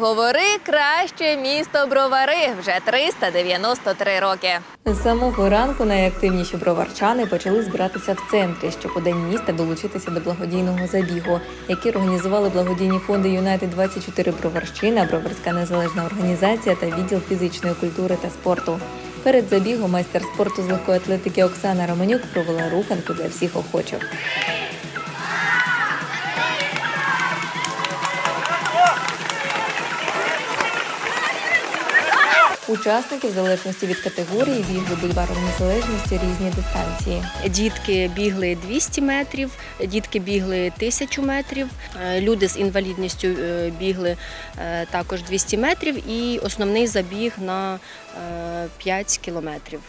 Говори краще місто Бровари вже 393 роки. З самого ранку найактивніші броварчани почали збиратися в центрі, щоб у день міста долучитися до благодійного забігу, який організували благодійні фонди Юнайтед 24 Броварщина, Броварська незалежна організація та відділ фізичної культури та спорту. Перед забігом майстер спорту з легкої атлетики Оксана Романюк провела руханку для всіх охочих. Учасники, в залежності від категорії, бігли бульваром незалежності різні дистанції. Дітки бігли 200 метрів, дітки бігли 1000 метрів, е, люди з інвалідністю е, бігли е, також 200 метрів і основний забіг на е, 5 кілометрів.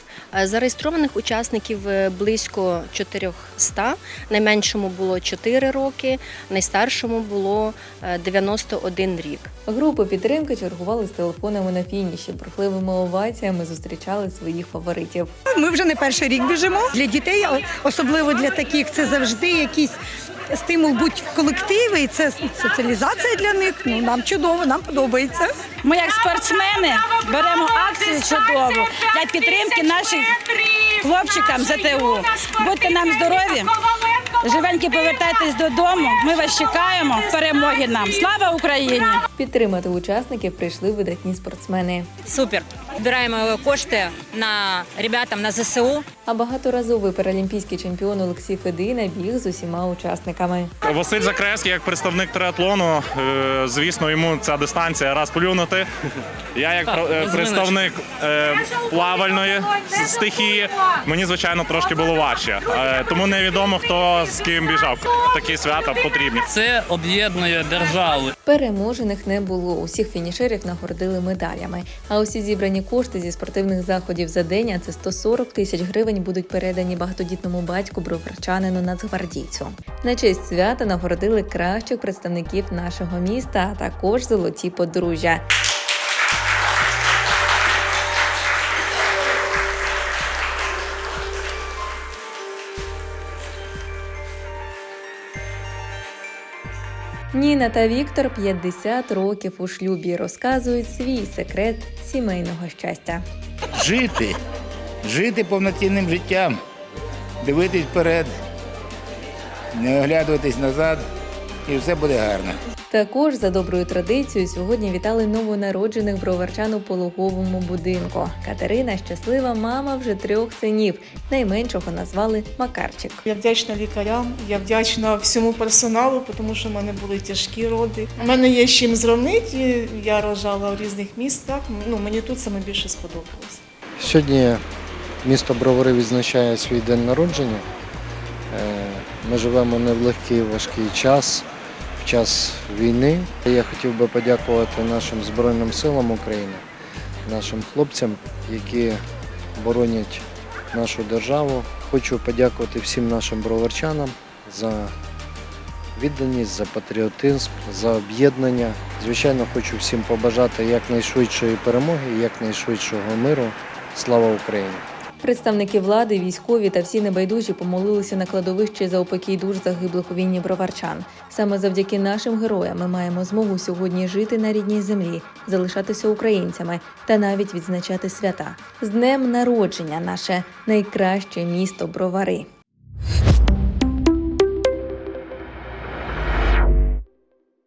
Зареєстрованих учасників близько 400, найменшому було 4 роки, найстаршому було е, 91 рік. Групи підтримки чергували з телефонами на фініші. Бурхливими оваціями зустрічали своїх фаворитів. Ми вже не перший рік біжимо. Для дітей, особливо для таких, це завжди якийсь стимул бути в колективі, і це соціалізація для них. Ну нам чудово, нам подобається. Ми як спортсмени беремо акцію чудову для підтримки наших хлопчикам ЗТУ. Будьте нам здорові, живенькі повертайтесь додому. Ми вас чекаємо. Перемоги нам. Слава Україні! Підтримати учасників прийшли видатні спортсмени. Супер. Збираємо кошти на ребятам на ЗСУ. А багаторазовий паралімпійський чемпіон Олексій Федина біг з усіма учасниками. Василь Закревський, як представник триатлону, е, звісно, йому ця дистанція раз плюнути. Я як е, представник е, плавальної стихії, мені звичайно трошки було важче. Тому невідомо хто з ким біжав. Такі свята потрібні. Це об'єднує державу. Переможених не було. Усіх фінішерів нагородили медалями. А усі зібрані кошти зі спортивних заходів за день, а це 140 тисяч гривень, будуть передані багатодітному батьку броварчанину нацгвардійцю. На честь свята нагородили кращих представників нашого міста, а також золоті подружжя. Ніна та Віктор 50 років у шлюбі. Розказують свій секрет сімейного щастя. жити, жити повноцінним життям, дивитись вперед, не оглядуватись назад, і все буде гарно. Також за доброю традицією сьогодні вітали новонароджених броварчан у пологовому будинку. Катерина щаслива мама вже трьох синів. Найменшого назвали Макарчик. Я вдячна лікарям, я вдячна всьому персоналу, тому що в мене були тяжкі роди. У мене є з чим зрівнити. Я рожала в різних містах. Ну мені тут саме більше сподобалось. Сьогодні місто Бровари відзначає свій день народження. Е, Ми живемо не в легкий важкий час, час війни. Я хотів би подякувати нашим Збройним силам України, нашим хлопцям, які боронять нашу державу. Хочу подякувати всім нашим броварчанам за відданість, за патріотизм, за об'єднання. Звичайно, хочу всім побажати якнайшвидшої перемоги, якнайшвидшого миру. Слава Україні! Представники влади, військові та всі небайдужі помолилися на кладовищі за упокій душ загиблих у війні броварчан. Саме завдяки нашим героям ми маємо змогу сьогодні жити на рідній землі, залишатися українцями та навіть відзначати свята. З днем народження, наше найкраще місто Бровари.